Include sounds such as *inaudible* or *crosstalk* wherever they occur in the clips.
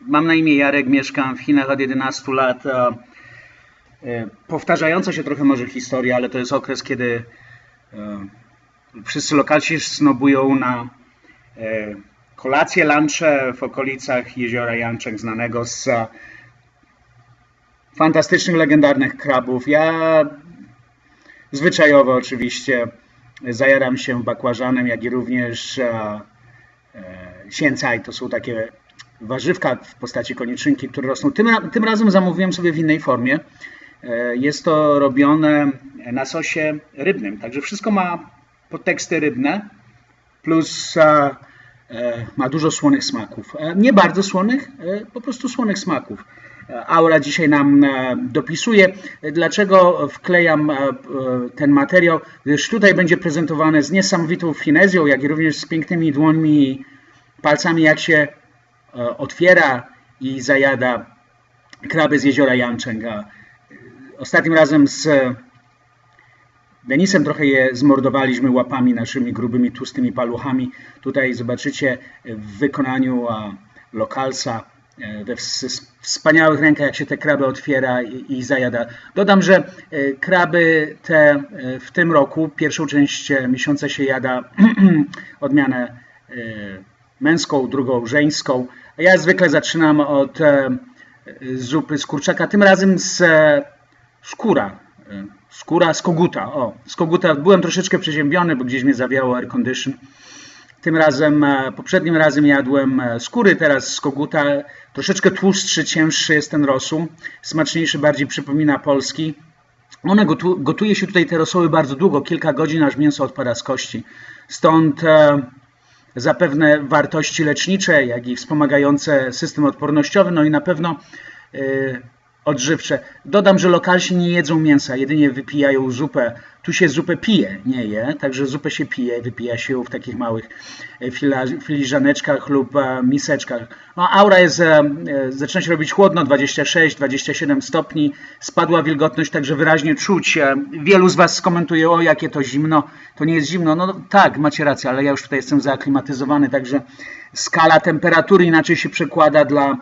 Mam na imię Jarek, mieszkam w Chinach od 11 lat. E, Powtarzająca się trochę może historia, ale to jest okres, kiedy e, wszyscy lokalsi snobują na e, kolacje, lunche w okolicach jeziora Janczek, znanego z fantastycznych, legendarnych krabów. Ja zwyczajowo oczywiście zajaram się bakłażanem, jak i również Sięcaj to są takie warzywka w postaci koniczynki, które rosną. Tym, tym razem zamówiłem sobie w innej formie. E, Jest to robione na sosie rybnym, także wszystko ma podteksty rybne, plus e, e, ma dużo słonych smaków. Nie bardzo słonych, po prostu słonych smaków. Aura dzisiaj nam dopisuje. Dlaczego wklejam ten materiał? Gdyż tutaj będzie prezentowane z niesamowitą finezją, jak i również z pięknymi dłońmi i palcami, jak się otwiera i zajada kraby z jeziora Janczęga. Ostatnim razem z Denisem trochę je zmordowaliśmy łapami naszymi grubymi, tłustymi paluchami. Tutaj zobaczycie w wykonaniu lokalsa e, we ws- wspaniałych rękach, jak się te kraby otwiera i, i zajada. Dodam, że e, kraby te e, w tym roku, pierwszą część e, miesiąca się jada *clears throat* odmianę e, męską, drugą żeńską. Ja zwykle zaczynam od e, zupy z kurczaka, tym razem z e, skóra. e, Skóra z koguta. O, z koguta byłem troszeczkę przeziębiony, bo gdzieś mnie zawiało air condition. Tym razem, poprzednim razem jadłem skóry, teraz z koguta. Troszeczkę tłustszy, cięższy jest ten rosół. Smaczniejszy, bardziej przypomina polski. One gotu, gotuje się tutaj te rosoły bardzo długo, kilka godzin, aż mięso odpada z kości. Stąd zapewne wartości lecznicze, jak i wspomagające system odpornościowy, no i na pewno e, odżywcze. Dodam, że lokalsi nie jedzą mięsa, jedynie wypijają zupę. Tu się zupę pije, nie je, także zupę się pije, wypija się w takich małych e, filiżaneczkach lub e, miseczkach. No, aura jest, e, zaczyna się robić chłodno, 26-27 stopni, spadła wilgotność, także wyraźnie czuć. Wielu z Was skomentuje, o jakie to zimno, to nie jest zimno. No tak, macie rację, ale ja już tutaj jestem zaaklimatyzowany, także skala temperatury inaczej się przekłada dla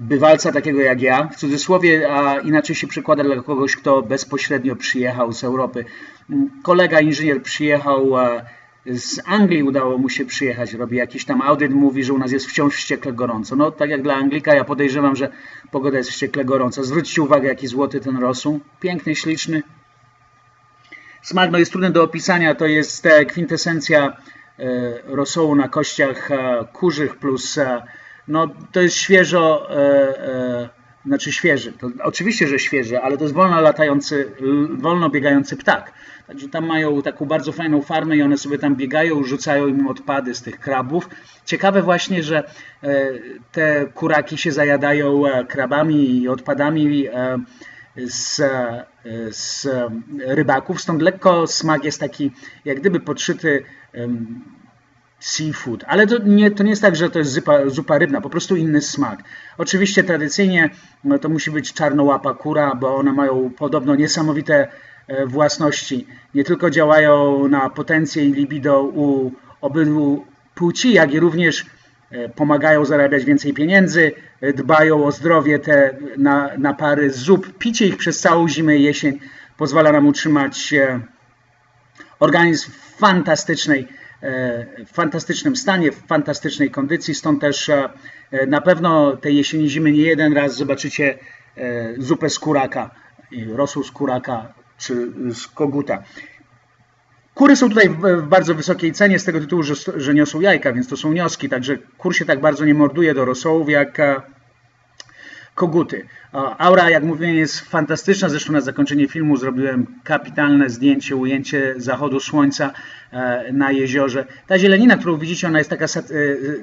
bywalca takiego jak ja, w cudzysłowie, a inaczej się przekłada dla kogoś, kto bezpośrednio przyjechał z Europy. Mm, Kolega inżynier przyjechał z Anglii, udało mu się przyjechać, robi jakiś tam audyt, mówi, że u nas jest wciąż wściekle gorąco. No tak jak dla Anglika, ja podejrzewam, że pogoda jest wściekle gorąca. Zwróćcie uwagę, jaki złoty ten rosół. Piękny, śliczny. Smak no, jest trudny do opisania, to jest e, kwintesencja e, rosołu na kościach kurzych plus no to jest świeżo, e, e, znaczy świeży, to oczywiście, że świeży, ale to jest wolno latający, wolno biegający ptak. Także tam mają taką bardzo fajną farmę i one sobie tam biegają, rzucają im odpady z tych krabów. Ciekawe właśnie, że e, te kuraki się zajadają e, krabami i odpadami z, z rybaków, stąd lekko smak jest taki jak gdyby podszyty seafood, ale to nie, to nie jest tak, że to jest zupa, zupa rybna, po prostu inny smak. Oczywiście tradycyjnie no, to musi być czarnołapa kura, bo one mają podobno niesamowite e, własności. Nie tylko działają na potencję i libido u obydwu płci, jak i również e, pomagają zarabiać więcej pieniędzy, dbają o zdrowie te na, na pary zup. Picie ich przez całą zimę i jesień pozwala nam utrzymać organizm w fantastycznej, w fantastycznym stanie, w fantastycznej kondycji, stąd też e, na pewno tej jesieni, zimy nie jeden raz zobaczycie e, zupę z kuraka, rosół z kuraka czy z koguta. Kury są tutaj w, bardzo wysokiej cenie z tego tytułu, że, że niosą jajka, więc to są nioski, także kur się tak bardzo nie morduje do rosołów jak e, koguty. Aura, jak mówiłem, jest fantastyczna. Zresztą na zakończenie filmu zrobiłem kapitalne zdjęcie, ujęcie zachodu słońca e, na jeziorze. Ta zielenina, którą widzicie, ona jest taka e,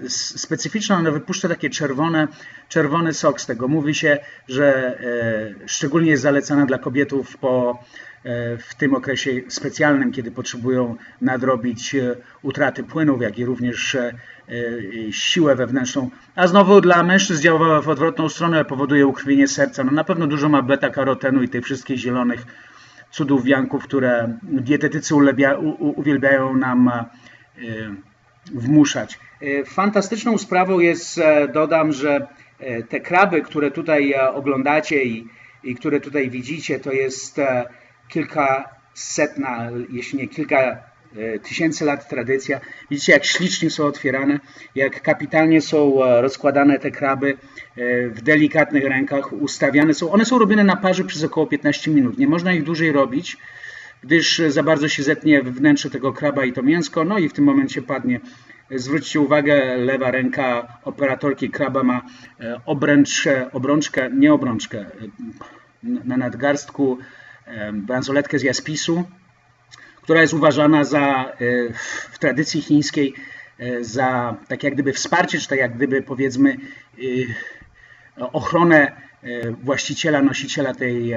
specyficzna, ona wypuszcza takie czerwone, czerwony sok z tego. Mówi się, że e, szczególnie jest zalecana dla kobietów po w tym okresie specjalnym, kiedy potrzebują nadrobić utraty płynów, jak i również siłę wewnętrzną. A znowu dla mężczyzn działa w odwrotną stronę, powoduje ukrwienie serca. No na pewno dużo ma beta-karotenu i tych wszystkich zielonych cudów wianków, które dietetycy ulebia, u, uwielbiają nam e, wmuszać. E, Fantastyczną sprawą jest, e, dodam, że e, te kraby, które tutaj e, oglądacie i, i które tutaj widzicie, to jest e, kilkasetna, jeśli nie kilka e, tysięcy lat tradycja. Widzicie, jak ślicznie są otwierane, jak kapitalnie są e, rozkładane te kraby e, w delikatnych rękach, ustawiane są. One są robione na parze przez około 15 minut. Nie można ich dłużej robić, gdyż za bardzo się zetnie wnętrze tego kraba i to mięsko, no i w tym momencie padnie. Zwróćcie uwagę, lewa ręka operatorki kraba ma e, obręcz, obrączkę, nie obrączkę, e, na nadgarstku e, bransoletkę z jaspisu, która jest uważana za e, w tradycji chińskiej e, za tak jak gdyby wsparcie, czy tak jak gdyby powiedzmy e, ochronę właściciela, nosiciela tej,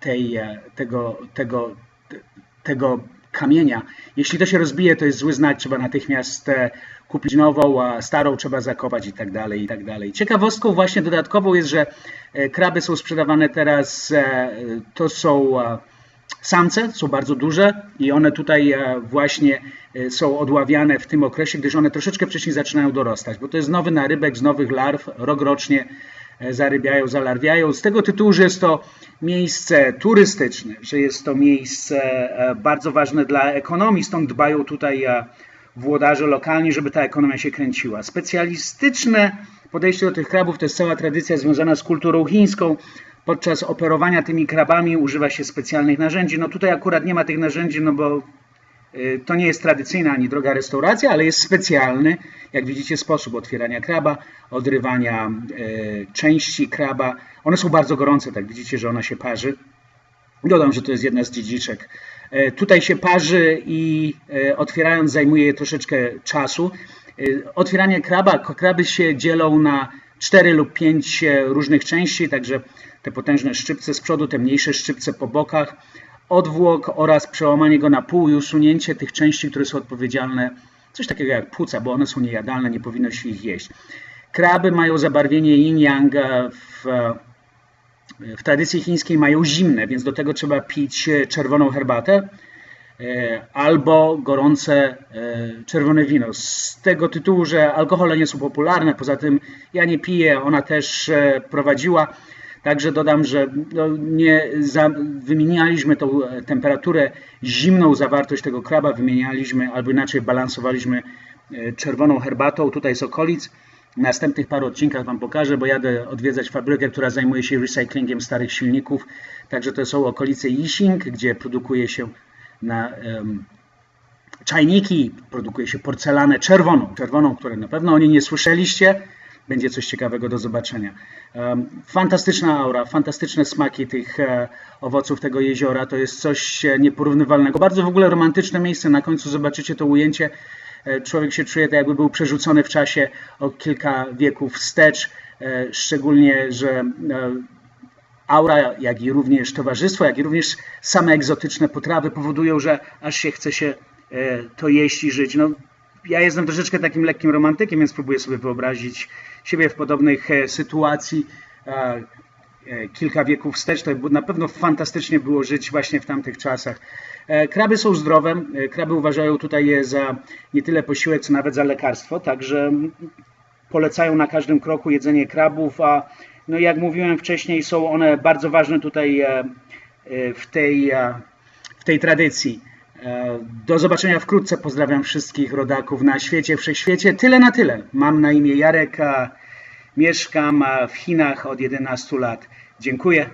tej, tego, tego, te- tego kamienia. Jeśli to się rozbije, to jest zły znak, trzeba natychmiast kupić nową, a starą trzeba zakopać i tak dalej, i tak dalej. Ciekawostką właśnie dodatkową jest, że kraby są sprzedawane teraz, to są samce, są bardzo duże i one tutaj e, właśnie e, są odławiane w tym okresie, gdyż one troszeczkę wcześniej zaczynają dorastać, bo to jest nowy narybek z nowych larw, rok rocznie e, zarybiają, zalarwiają. Z tego tytułu, że jest to miejsce turystyczne, że jest to miejsce bardzo ważne dla ekonomii, stąd dbają tutaj włodarze lokalni, żeby ta ekonomia się kręciła. Specjalistyczne podejście do tych krabów to jest cała tradycja związana z kulturą chińską. Podczas operowania tymi krabami używa się specjalnych narzędzi. No tutaj akurat nie ma tych narzędzi, no bo y, to nie jest tradycyjna ani droga restauracja, ale jest specjalny, jak widzicie, sposób otwierania kraba, odrywania y, części kraba. One są bardzo gorące, tak widzicie, że ona się parzy. Dodam, że to jest jedna z dziedziczek. E, Tutaj się parzy i otwierając zajmuje je troszeczkę czasu. Otwieranie kraba, kraby się dzielą na cztery lub pięć e, różnych części, także te potężne szczypce z przodu, te mniejsze szczypce po bokach, odwłok oraz przełamanie go na pół i usunięcie tych części, które są odpowiedzialne, coś takiego jak płuca, bo one są niejadalne, nie powinno się ich jeść. Kraby mają zabarwienie yin-yang w w tradycji chińskiej mają zimne, więc do tego trzeba pić czerwoną herbatę e, albo gorące e, czerwone wino. Z tego tytułu, że alkohole nie są popularne, poza tym ja nie piję, ona też e, prowadziła. Także dodam, że no nie za, wymienialiśmy tą e, temperaturę, zimną zawartość tego kraba, wymienialiśmy albo inaczej balansowaliśmy e, czerwoną herbatą tutaj z okolic. W następnych paru odcinkach Wam pokażę, bo jadę odwiedzać fabrykę, która zajmuje się recyklingiem starych silników. Także to są okolice Yixing, gdzie produkuje się na em, czajniki, produkuje się porcelanę czerwoną, czerwoną, której na pewno o niej nie słyszeliście. Będzie coś ciekawego do zobaczenia. Fantastyczna aura, fantastyczne smaki tych e, owoców tego jeziora. To jest coś e, nieporównywalnego. Bardzo w ogóle romantyczne miejsce. Na końcu zobaczycie to ujęcie. E, Człowiek się czuje tak, jakby był przerzucony w czasie o kilka wieków wstecz. Szczególnie, że aura, jak i również towarzystwo, jak i również same egzotyczne potrawy powodują, że aż się chce się to jeść i żyć. No, ja jestem troszeczkę takim lekkim romantykiem, więc próbuję sobie wyobrazić siebie w podobnych e, sytuacji. e, Kilka wieków wstecz, to na pewno fantastycznie było żyć właśnie w tamtych czasach. E, Kraby są zdrowe, kraby uważają tutaj je za nie tyle posiłek, co nawet za lekarstwo, także polecają na każdym kroku jedzenie krabów, a no jak mówiłem wcześniej, są one bardzo ważne tutaj w tej, w tej tradycji. E, Do zobaczenia wkrótce. Pozdrawiam wszystkich rodaków na świecie, wszechświecie. Tyle na tyle. Mam na imię Jarek, mieszkam w Chinach od 11 lat. Dziękuję.